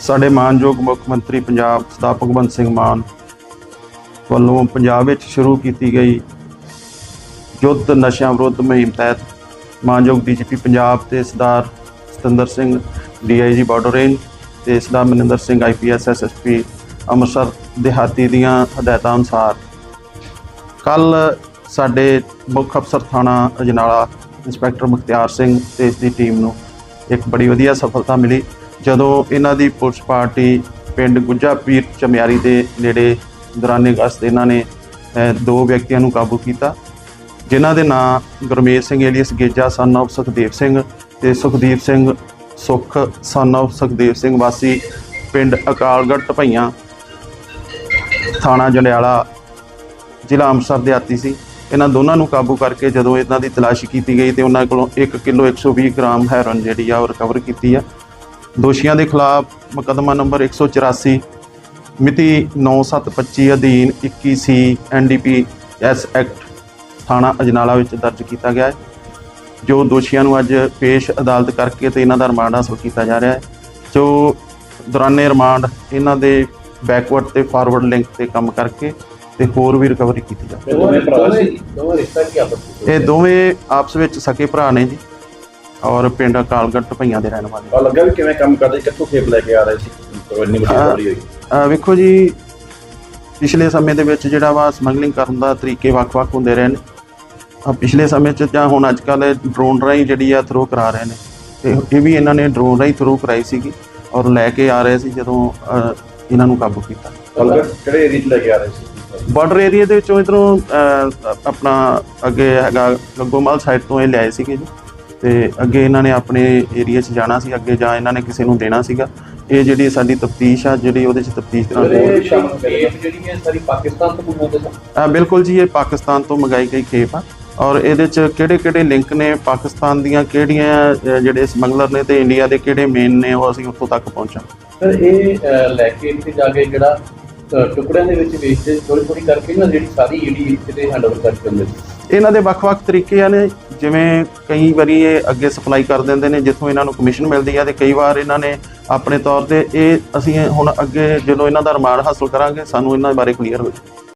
ਸਾਡੇ ਮਾਨਯੋਗ ਮੁੱਖ ਮੰਤਰੀ ਪੰਜਾਬ ਸਰਦਾਰ ਭਗਵੰਤ ਸਿੰਘ ਮਾਨ ਵੱਲੋਂ ਪੰਜਾਬ ਵਿੱਚ ਸ਼ੁਰੂ ਕੀਤੀ ਗਈ ਯੁੱਧ ਨਸ਼ਿਆਂ ਵਿਰੁੱਧ ਮੁਹਿੰਮ ਤਹਿਤ ਮਾਨਯੋਗ ਡੀਜੀਪੀ ਪੰਜਾਬ ਤੇ Sardar Satinder Singh D I G border range ਤੇ Sardar Maninder Singh I P S S S P Amritsar ਦਿਹਾਤੀ ਦੀਆਂ ਹਦਾਇਤਾਂ ਅਨੁਸਾਰ ਕੱਲ ਸਾਡੇ ਮੁੱਖ ਅਫਸਰ ਥਾਣਾ ਅਜਨਾਲਾ ਇੰਸਪੈਕਟਰ ਮੁਖਤਿਆਰ ਸਿੰਘ ਤੇ ਇਸ ਦੀ ਟੀਮ ਨੂੰ ਇੱਕ ਬੜੀ ਵਧੀਆ ਸਫਲਤਾ ਮਿਲੀ। ਜਦੋਂ ਇਹਨਾਂ ਦੀ ਪੁਲਿਸ ਪਾਰਟੀ ਪਿੰਡ ਗੁੱਜਾ ਪੀਰ ਚਮਿਆਰੀ ਦੇ ਨੇੜੇ ਦੌਰਾਨੇ ਗਸ਼ਤ ਇਹਨਾਂ ਨੇ ਦੋ ਵਿਅਕਤੀਆਂ ਨੂੰ ਕਾਬੂ ਕੀਤਾ, ਜਿਨ੍ਹਾਂ ਦੇ ਨਾਂ Gurmesh Singh alias Geja son of Sukhdev Singh ਤੇ ਸੁਖਦੀਪ ਸਿੰਘ ਸੁਖ ਸਨ of ਸੁਖਦੇਵ ਸਿੰਘ ਵਾਸੀ ਪਿੰਡ ਅਕਾਲਗੜ੍ਹ ਟਪਈਆਂ ਥਾਣਾ ਜੰਡਿਆਲਾ, ਜ਼ਿਲ੍ਹਾ ਅੰਮ੍ਰਿਤਸਰ ਦੇ ਆਤੀ ਸੀ। ਇਹਨਾਂ ਦੋਨਾਂ ਨੂੰ ਕਾਬੂ ਕਰਕੇ ਜਦੋਂ ਇਹਨਾਂ ਦੀ ਤਲਾਸ਼ੀ ਕੀਤੀ ਗਈ ਤੇ ਉਹਨਾਂ ਕੋਲੋਂ 1 ਕਿਲੋ 120 ਗ੍ਰਾਮ ਹੈਰੋਇਨ ਜਿਹੜੀ ਆ ਉਹ ਰਿਕਵਰ ਕੀਤੀ ਆ। ਦੋਸ਼ੀਆਂ ਦੇ ਖਿਲਾਫ ਮੁਕੱਦਮਾ ਨੰਬਰ 184 ਮਿਤੀ 9725 ਅਧੀਨ 21 ਸੀ ਐਨਡੀਪੀ ਐਸ ਐਕਟ ਥਾਣਾ ਅਜਨਾਲਾ ਵਿੱਚ ਦਰਜ ਕੀਤਾ ਗਿਆ ਹੈ ਜੋ ਦੋਸ਼ੀਆਂ ਨੂੰ ਅੱਜ ਪੇਸ਼ ਅਦਾਲਤ ਕਰਕੇ ਤੇ ਇਹਨਾਂ ਦਾ ਰਿਮਾਂਡ ਹਾਸਲ ਕੀਤਾ ਜਾ ਰਿਹਾ ਹੈ। ਜੋ ਦੌਰਾਨੇ ਰਿਮਾਂਡ ਇਹਨਾਂ ਦੇ ਬੈਕਵਰਡ ਤੇ ਫਾਰਵਰਡ ਲਿੰਕ ਤੇ ਕੰਮ ਕਰਕੇ ਤੇ ਹੋਰ ਵੀ ਰਿਕਵਰੀ ਕੀਤੀ ਜਾ ਵਿੱਚ? ਇਹ ਦੋਵੇਂ ਆਪਸ ਵਿੱਚ ਸਕੇ ਭਰਾ ਨੇ ਜੀ। ਔਰ ਪਿੰਡ ਕਾਲਗੜ੍ਹ ਟਪਈਆਂ ਦੇ ਰਹਿਣ ਵਾਲੇ। ਆ ਲੱਗਾ ਵੀ ਕਿਵੇਂ ਕੰਮ ਕਰਦੇ ਕਿੱਥੋਂ ਖੇਪ ਲੈ ਕੇ ਆ ਰਹੇ ਸੀ? ਤੋਂ ਇੰਨੀ ਵੱਡੀ। ਗੋਲੀ ਹੋਈ। ਅਹ ਵੇਖੋ ਜੀ ਪਿਛਲੇ ਸਮੇਂ ਦੇ ਵਿੱਚ ਜਿਹੜਾ ਵਾ ਸਮਗਲਿੰਗ ਕਰਨ ਦਾ ਤਰੀਕੇ ਵੱਖ-ਵੱਖ ਹੁੰਦੇ ਰਹੇ ਨੇ। ਆ ਪਿਛਲੇ ਸਮੇਂ 'ਚ ਜਾਂ ਹੁਣ ਅੱਜ ਕੱਲ੍ਹ ਡਰੋਨ ਰਾਹੀਂ ਜਿਹੜੀ ਆ ਥਰੋ ਕਰਾ ਰਹੇ ਨੇ। ਤੇ ਇਹ ਵੀ ਇਹਨਾਂ ਨੇ ਡਰੋਨ ਰਾਹੀਂ ਥਰੋ ਕਰਾਈ ਸੀਗੀ ਔਰ ਲੈ ਕੇ ਆ ਰਹੇ ਸੀ ਜਦੋਂ ਅਹ, ਇਹਨਾਂ ਨੂੰ ਕਾਬੂ ਕੀਤਾ। ਲੱਗਾ ਕਿਹੜੇ ਏਰੀਆ 'ਚ ਲੈ ਕੇ ਆ ਰਹੇ ਸੀ? ਬਾਰਡਰ ਏਰੀਆ ਦੇ ਵਿੱਚੋਂ ਇਧਰੋਂ ਆਪਣਾ ਅੱਗੇ ਹੈਗਾ ਗੱਗੋਮਲ ਸਾਈਡ ਤੋਂ ਇਹ ਲਿਆਏ ਸੀਗੇ ਜੀ। ਤੇ ਅੱਗੇ ਇਹਨਾਂ ਨੇ ਆਪਣੇ ਏਰੀਆ 'ਚ ਜਾਣਾ ਸੀ ਅੱਗੇ ਜਾਂ ਇਹਨਾਂ ਨੇ ਕਿਸੇ ਨੂੰ ਦੇਣਾ ਸੀਗਾ। ਇਹ ਜਿਹੜੀ ਸਾਡੀ ਤਫਤੀਸ਼ ਆ ਜਿਹੜੀ ਉਹਦੇ 'ਚ ਤਫਤੀਸ਼ ਕਰਾਂਗੇ ਜਿਹੜੀ ਹੈ ਸਾਰੀ ਪਾਕਿਸਤਾਨ ਤੋਂ ਮੰਗਵਾਉਂਦੇ ਸਨ ਬਿਲਕੁਲ ਜੀ ਇਹ ਪਾਕਿਸਤਾਨ ਤੋਂ ਮੰਗਾਈ ਗਈ ਖੇਪ ਆ। ਔਰ ਇਹਦੇ 'ਚ ਕਿਹੜੇ ਕਿਹੜੇ ਲਿੰਕ ਨੇ ਪਾਕਿਸਤਾਨ ਦੀਆਂ ਕਿਹੜੀਆਂ ਜਿਹੜੇ ਸਮਗਲਰ ਨੇ ਤੇ ਇੰਡੀਆ ਦੇ ਕਿਹੜੇ ਮੇਨ ਨੇ ਉਹ ਅਸੀਂ ਉੱਥੋਂ ਤੱਕ ਪਹੁੰਚਾਂ ਫਿਰ ਇਹ ਲੈ ਕੇ ਇੱਥੇ ਜਾ ਕੇ ਜਿਹੜਾ ਟੁਕੜਿਆਂ ਦੇ ਵਿੱਚ ਵੇਚਦੇ ਥੋੜੀ ਥੋੜੀ ਕਰਕੇ ਨਾ ਜਿਹੜੀ ਸਾਰੀ ਜਿਹੜੀ ਕਿਤੇ ਹੈਂਡਓਵਰ ਕਰਕੇ ਦਿੰਦੇ ਸੀ। ਇਹਨਾਂ ਦੇ ਵੱਖ-ਵੱਖ ਤਰੀਕੇ ਨੇ, ਜਿਵੇਂ ਕਈ ਵਾਰੀ ਇਹ ਅੱਗੇ ਸਪਲਾਈ ਕਰ ਦਿੰਦੇ ਨੇ, ਜਿੱਥੋਂ ਇਹਨਾਂ ਨੂੰ ਕਮਿਸ਼ਨ ਮਿਲਦੀ ਹੈ ਤੇ ਕਈ ਵਾਰ ਇਹਨਾਂ ਨੇ ਆਪਣੇ ਤੌਰ ਤੇ ਇਹ ਅਸੀਂ ਹੁਣ ਅੱਗੇ ਜਦੋਂ ਇਹਨਾਂ ਦਾ ਰਿਮਾਂਡ ਹਾਸਲ ਕਰਾਂਗੇ, ਸਾਨੂੰ ਇਹਨਾਂ ਬਾਰੇ ਕਲੀਅਰ ਹੋ ਜਾਵੇ